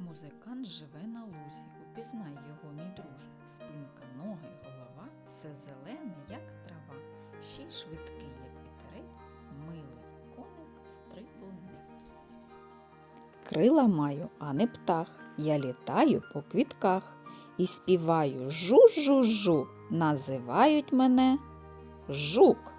Музикант живе на лузі, упізнай його, мій друже. Спинка, ноги, голова, все зелене, як трава, ще й швидкий, як вітерець, милий коник стрибунець. Крила маю, а не птах. Я літаю по квітках і співаю жу-жу-жу. Називають мене жук.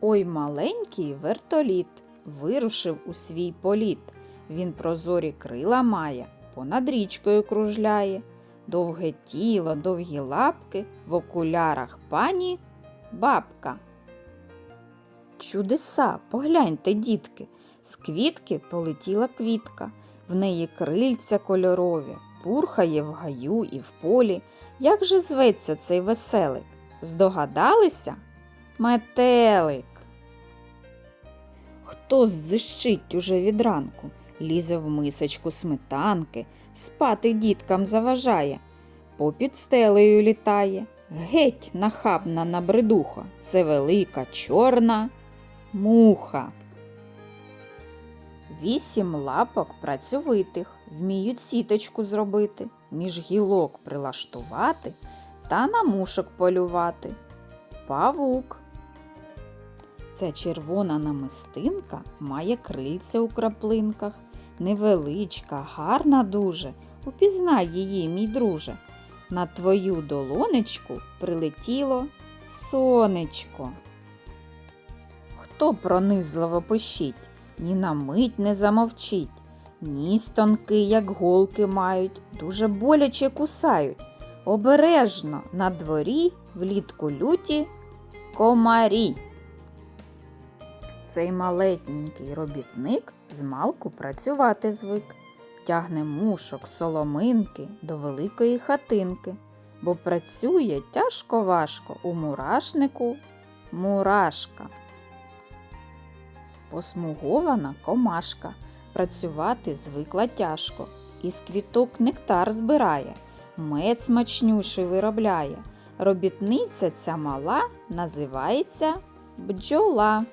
Ой, маленький вертоліт вирушив у свій політ. Він прозорі крила має, понад річкою кружляє. Довге тіло, довгі лапки, в окулярах пані бабка. Чудеса, погляньте, дітки, з квітки полетіла квітка, в неї крильця кольорові, пурхає в гаю і в полі. Як же зветься цей веселик? Здогадалися? Метелик. Хто ззищить уже від ранку, лізе в мисочку сметанки, спати діткам заважає, попід стелею літає. Геть нахабна набридуха, це велика чорна муха. Вісім лапок працьовитих вміють сіточку зробити, між гілок прилаштувати та на мушок полювати. Павук. Ця червона намистинка має крильця у краплинках, невеличка, гарна дуже. Упізнай її, мій друже. На твою долонечку прилетіло сонечко. Хто пронизливо пищить, ні на мить не замовчить, ніс тонкий, як голки мають, дуже боляче кусають. Обережно на дворі влітку люті комарі. Цей малетненький робітник змалку працювати звик, тягне мушок, соломинки до великої хатинки, бо працює тяжко важко у мурашнику мурашка. Посмугована комашка, працювати звикла тяжко, із квіток нектар збирає, мед смачнющий виробляє. Робітниця ця мала називається бджола.